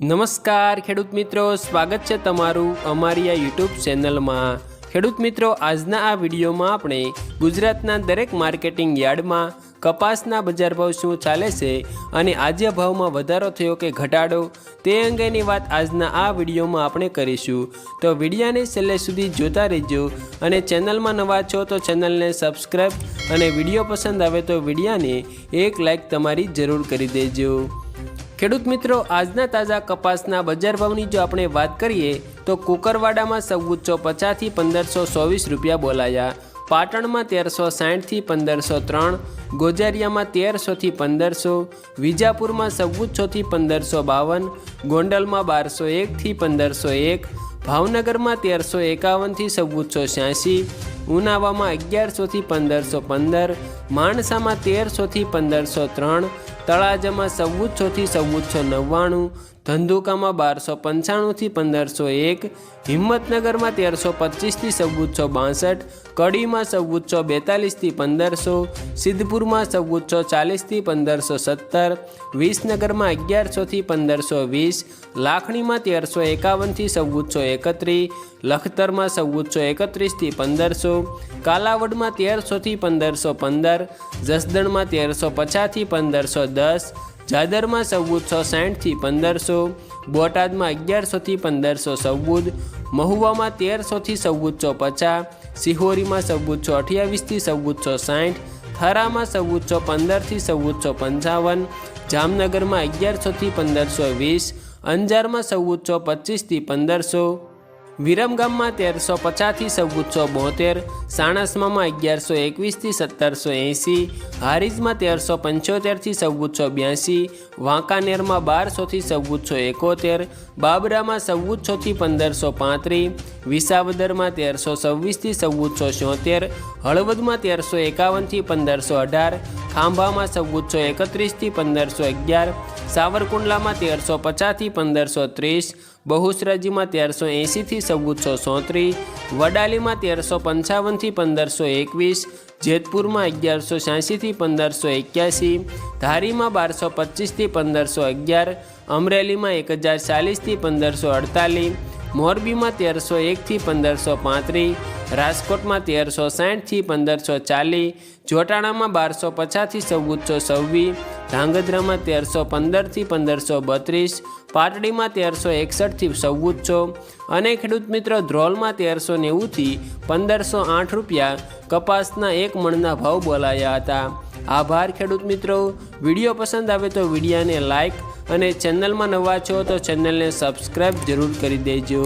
નમસ્કાર ખેડૂત મિત્રો, સ્વાગત છે તમારું અમારી આ યુટ્યુબ ચેનલમાં. ખેડૂત મિત્રો, આજના આ વિડીયોમાં આપણે ગુજરાતના દરેક માર્કેટિંગ યાર્ડમાં કપાસના બજાર ભાવ શું ચાલે છે અને આજે ભાવમાં વધારો થયો કે ઘટાડો, તે અંગેની વાત આજના આ વિડીયોમાં આપણે કરીશું. તો વિડીયાને છેલ્લે સુધી જોતા રહેજો અને ચેનલમાં નવા છો તો ચેનલને સબસ્ક્રાઈબ અને વીડિયો પસંદ આવે તો વિડીયાને એક લાઈક તમારી જરૂર કરી દેજો. ખેડૂત મિત્રો, આજના તાજા કપાસના બજાર ભાવની જો આપણે વાત કરીએ, તો કુકરવાડામાં સૌચ્ચો પચાસથી પંદરસો ચોવીસ રૂપિયા બોલાયા. પાટણમાં તેરસો સાઠથી પંદરસો ત્રણ, ગોજારિયામાં તેરસોથી પંદરસો, વિજાપુરમાં સૌચ્ચોથી પંદરસો બાવન, ગોંડલમાં બારસો એકથી પંદરસો એક, ભાવનગરમાં તેરસો એકાવનથી સૌચ્ચો છ્યાસી ઉનાવામાં અગિયારસોથી પંદરસો પંદર, માણસામાં તેરસોથી પંદરસો ત્રણ તળાજામાં ચૌદસોથી ચૌદસો નવ્વાણું, ધંધુકામાં બારસો પંચાણુંથી પંદરસો એક, હિંમતનગરમાં તેરસો પચીસથી ચૌદસો બાસઠ, કડીમાં ચૌદસો બેતાલીસથી પંદરસો, સિદ્ધપુરમાં ચૌદસો ચાલીસથી પંદરસો સત્તર, વિસનગરમાં અગિયારસોથી પંદરસો વીસ, લાખણીમાં તેરસો એકાવનથી ચૌદસો એકત્રીસ, લખતરમાં ચૌદસો એકત્રીસથી પંદરસો, કાલાવડમાં તેરસોથી પંદરસો પંદર, જસદણમાં તેરસો પચાસથી પંદરસો દસ, જાદરમાં ચૌદસો સાઠથી પંદરસો, બોટાદમાં અગિયારસોથી પંદરસો ચૌદ, મહુવામાં તેરસોથી ચૌદસો પચાસ, સિહોરીમાં ચૌદસો અઠ્યાવીસથી ચૌદસો સાઠ, થરામાં ચૌદસો પંદરથી ચૌદસો પંચાવન, જામનગરમાં અગિયારસોથી પંદરસો વીસ, અંજારમાં ચૌદસો પચીસથી પંદરસો વિરમગામમાં તેરસો પચાસથી ચૌદસો બોતેર સાણસમામાં અગિયારસો એકવીસથી સત્તરસો એંસી, હારીજમાં તેરસો પંચોતેરથી ચૌદસો બ્યાસી, વાંકાનેરમાં બારસોથી ચૌદસો એકોતેર, બાબરામાં ચૌદસોથી પંદરસો પાંત્રીસ વિસાવદરમાં તેરસો છવ્વીસથી ચૌદસો છોતેર, હળવદમાં તેરસો એકાવનથી પંદરસો અઢાર ખાંભામાં ચૌદસો એકત્રીસથી પંદરસો અગિયાર, સાવરકુંડલામાં તેરસો પચાસથી પંદરસો ત્રીસ, બહુસરાજીમાં તેરસો એંસીથી ચૌદસો સોત્રીસ, વડાલીમાં તેરસો પંચાવનથી પંદરસો એકવીસ, જેતપુરમાં અગિયારસો છ્યાસીથી પંદરસો એક્યાસી, ધારીમાં બારસો પચીસથી પંદરસો અગિયાર, અમરેલીમાં એક હજાર ચાલીસથી પંદરસો અડતાલીસ મોરબીમાં તેરસો એકથી પંદરસો પાંત્રીસ, રાજકોટમાં તેરસો સાઠથી પંદરસો ચાલીસ, જોટાણામાં બારસો પચાસથી ચૌદસો છવ્વીસ, ધાંગધ્રામાં તેરસો પંદરથી પંદરસો બત્રીસ, પાટડીમાં તેરસો એકસઠથી ચૌદસો અને ખેડૂત મિત્રો ધ્રોલમાં તેરસો નેવુંથી પંદરસો આઠ રૂપિયા કપાસના એક મણના ભાવ બોલાયા હતા. આભાર ખેડૂત મિત્રો. વીડિયો પસંદ આવે તો વિડીયાને લાઈક અને ચેનલમાં નવા છો તો ચેનલને સબસ્ક્રાઈબ જરૂર કરી દેજો.